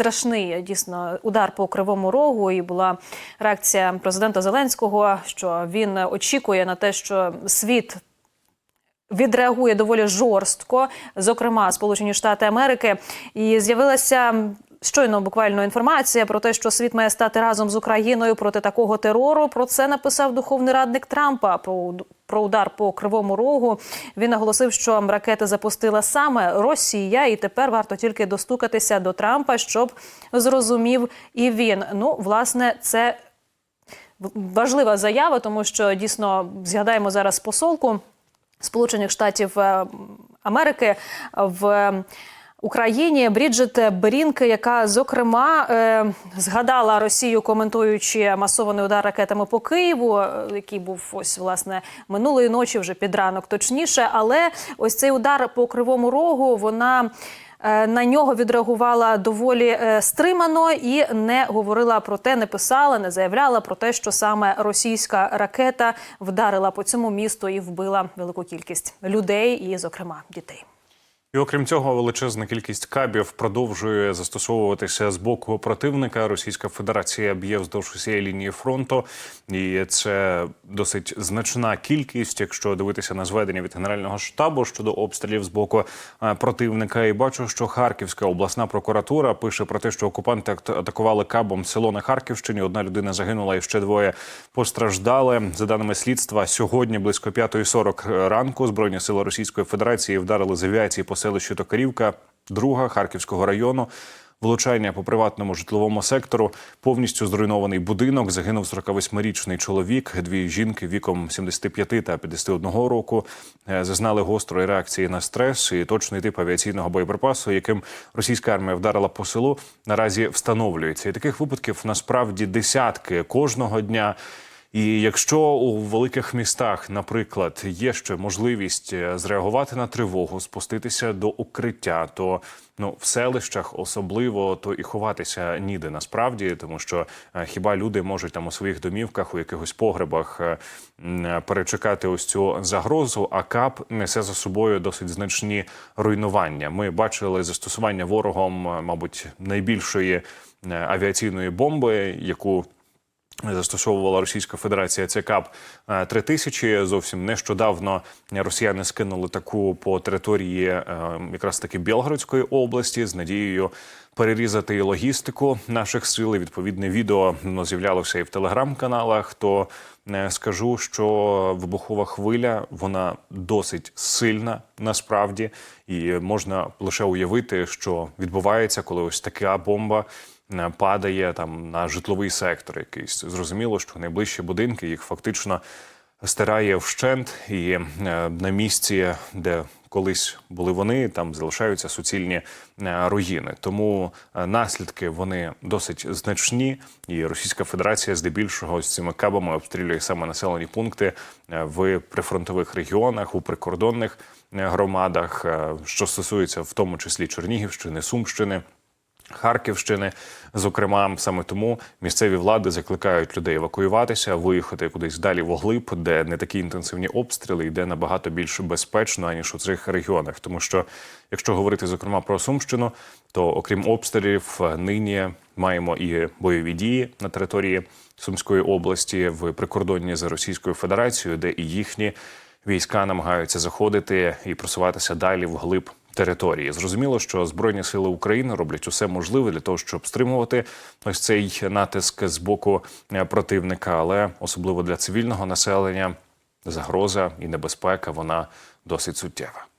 страшний дійсно удар по кривому рогу. І була реакція президента Зеленського, що він очікує на те, що світ відреагує доволі жорстко, зокрема Сполучені Штати Америки, і з'явилася. Щойно буквально інформація про те, що світ має стати разом з Україною проти такого терору. Про це написав духовний радник Трампа. Про удар по кривому рогу він наголосив, що ракети запустила саме Росія, і тепер варто тільки достукатися до Трампа, щоб зрозумів і він. Ну, власне, це важлива заява, тому що дійсно згадаємо зараз посолку Сполучених Штатів е, Америки в Україні Бріджит Берінк, яка зокрема е, згадала Росію, коментуючи масований удар ракетами по Києву, е, який був ось власне минулої ночі, вже під ранок, точніше. Але ось цей удар по кривому рогу вона. е, На нього відреагувала доволі стримано і не говорила про те, не писала, не заявляла про те, що саме російська ракета вдарила по цьому місту і вбила велику кількість людей, і, зокрема, дітей. І окрім цього, величезна кількість кабів продовжує застосовуватися з боку противника. Російська Федерація б'є вздовж усієї лінії фронту, і це досить значна кількість, якщо дивитися на зведення від генерального штабу щодо обстрілів з боку е, противника. І бачу, що Харківська обласна прокуратура пише про те, що окупанти ат- атакували кабом село на Харківщині. Одна людина загинула, і ще двоє постраждали. За даними слідства, сьогодні близько 5.40 ранку збройні сили Російської Федерації вдарили з авіації по селищу Токарівка, друга Харківського району. Влучання по приватному житловому сектору повністю зруйнований будинок. Загинув 48-річний чоловік. Дві жінки віком 75 та 51 року е, зазнали гострої реакції на стрес і точний тип авіаційного боєприпасу, яким російська армія вдарила по селу. Наразі встановлюється. І таких випадків насправді десятки кожного дня. І якщо у великих містах, наприклад, є ще можливість е, зреагувати на тривогу, спуститися до укриття, то ну в селищах особливо то і ховатися ніде насправді, тому що е, хіба люди можуть там у своїх домівках, у якихось погребах е, перечекати ось цю загрозу, а КАП несе за собою досить значні руйнування. Ми бачили застосування ворогом, мабуть, найбільшої авіаційної бомби, яку Застосовувала Російська Федерація ЦКАП 3000. Зовсім нещодавно росіяни скинули таку по території е, якраз таки Білгородської області з надією перерізати і логістику наших сил. І Відповідне відео ну, з'являлося і в телеграм-каналах. То е, скажу, що вибухова хвиля вона досить сильна насправді, і можна лише уявити, що відбувається, коли ось така бомба е, падає там на житловий сектор якийсь. Зрозуміло, що найближчі будинки їх фактично стирає вщент, і е, на місці, де колись були вони, там залишаються суцільні е, руїни. Тому е, наслідки вони досить значні, і Російська Федерація здебільшого з цими кабами обстрілює саме населені пункти е, в прифронтових регіонах, у прикордонних громадах, що стосується в тому числі Чернігівщини, Сумщини. Харківщини, зокрема, саме тому місцеві влади закликають людей евакуюватися, виїхати кудись далі в оглиб, де не такі інтенсивні обстріли, і де набагато більш безпечно аніж у цих регіонах. Тому що, якщо говорити зокрема про Сумщину, то окрім обстрілів, нині маємо і бойові дії на території Сумської області в прикордонні з Російською Федерацією, де і їхні війська намагаються заходити і просуватися далі вглиб території. Зрозуміло, що збройні сили України роблять усе можливе для того, щоб стримувати ось цей натиск з боку е, противника, але особливо для цивільного населення загроза і небезпека вона досить суттєва.